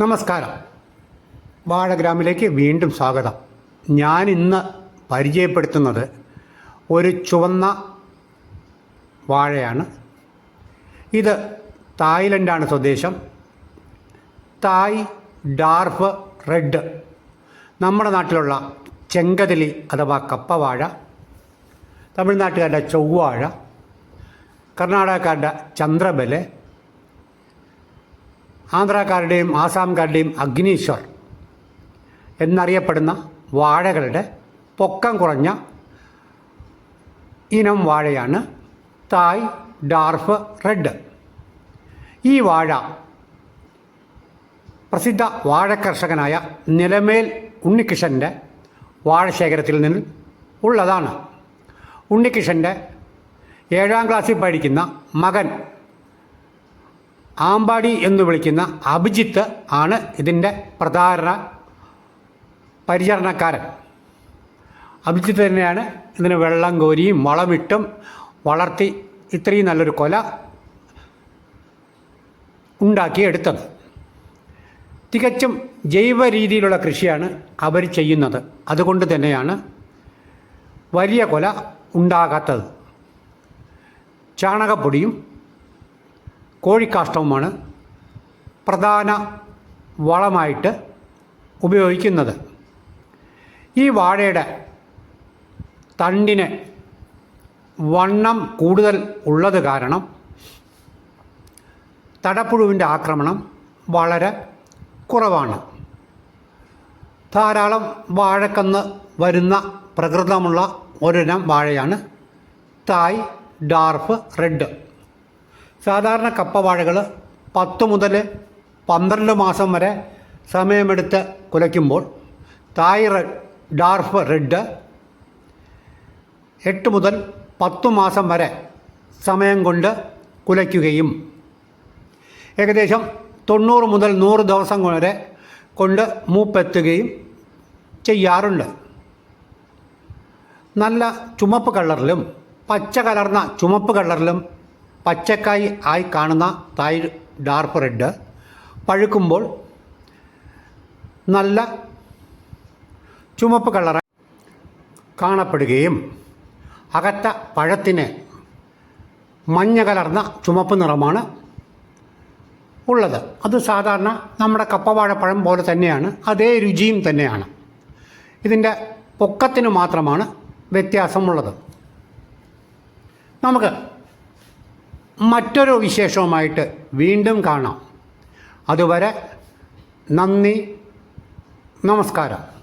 നമസ്കാരം. വാഴഗ്രാമിലേക്ക് വീണ്ടും സ്വാഗതം. ഞാൻ ഇന്ന് പരിചയപ്പെടുത്തുന്നത് ഒരു ചുവന്ന വാഴയാണ്. ഇത് തായ്ലൻഡാണ് സ്വദേശം. Thai dwarf red. നമ്മുടെ നാട്ടിലുള്ള ചെങ്കതിലി അഥവാ കപ്പവാഴ തമിഴ്നാട്ടുകാരുടെ ചൊവ്വാഴ കർണാടകക്കാരുടെ ചന്ദ്രബൽ ആന്ധ്രാക്കാരുടെയും ആസാംകാരുടെയും അഗ്നീശ്വർ എന്നറിയപ്പെടുന്ന വാഴകളുടെ പൊക്കം കുറഞ്ഞ ഇനം വാഴയാണ് തായ് ഡാർഫ് റെഡ്. ഈ വാഴ പ്രസിദ്ധ വാഴക്കർഷകനായ നിലമേൽ ഉണ്ണിക്കിഷന്റെ വാഴശേഖരത്തിൽ നിന്ന് ഉള്ളതാണ്. ഉണ്ണിക്കിഷന്റെ ഏഴാം ക്ലാസ്സിൽ പഠിക്കുന്ന മകൻ ആമ്പാടി എന്ന് വിളിക്കുന്ന അഭിജിത്ത് ആണ് ഇതിന്റെ പ്രധാന പരിചരണക്കാരൻ. അഭിജിത്ത് തന്നെയാണ് ഇതിന് വെള്ളം കോരിയും വളമിട്ടും വളർത്തി ഇത്രയും നല്ലൊരു കൊല ഉണ്ടാക്കിയെടുത്തത് തികച്ചും ജൈവ രീതിയിലുള്ള കൃഷിയാണ് അവർ ചെയ്യുന്നത്. അതുകൊണ്ട് തന്നെയാണ് വലിയ കൊല ഉണ്ടാകാത്തത്. ചാണകപ്പൊടിയും കോഴിക്കാഷ്ടവുമാണ് പ്രധാന വളമായിട്ട് ഉപയോഗിക്കുന്നത്. ഈ വാഴയുടെ തണ്ടിന് വണ്ണം കൂടുതൽ ഉള്ളത് കാരണം തടപ്പുഴുവിന്റെ ആക്രമണം വളരെ കുറവാണ്. ധാരാളം വാഴക്കന്ന് വരുന്ന പ്രകൃതമുള്ള ഒരിനം വാഴയാണ്. Thai dwarf red. സാധാരണ കപ്പ വാഴകൾ പത്ത് മുതൽ പന്ത്രണ്ട് മാസം വരെ സമയമെടുത്ത് കുലയ്ക്കുമ്പോൾ തായ് ഡാർഫ് റെഡ് എട്ട് മുതൽ പത്ത് മാസം വരെ സമയം കൊണ്ട് കുലയ്ക്കുകയും ഏകദേശം തൊണ്ണൂറ് മുതൽ നൂറ് ദിവസം വരെ കൊണ്ട് മൂപ്പെത്തുകയും ചെയ്യാറുണ്ട്. നല്ല ചുമപ്പ് കളറിലും പച്ച കലർന്ന ചുമപ്പ് കളറിലും പച്ചക്കായി ആയി കാണുന്ന തായ് ഡാർക്ക് റെഡ് പഴുക്കുമ്പോൾ നല്ല ചുമപ്പ് കളർ കാണപ്പെടുകയും അകത്ത പഴത്തിന് മഞ്ഞ കലർന്ന ചുമപ്പ് നിറമാണ് ഉള്ളത്. അത് സാധാരണ നമ്മുടെ കപ്പവാഴപ്പഴം പോലെ തന്നെയാണ് അതേ രുചിയും തന്നെയാണ്. ഇതിന്റെ പൊക്കത്തിന് മാത്രമാണ് വ്യത്യാസമുള്ളത്. നമുക്ക് മറ്റൊരു വിശേഷവുമായിട്ട് വീണ്ടും കാണാം. അതുവരെ നന്ദി നമസ്കാരം.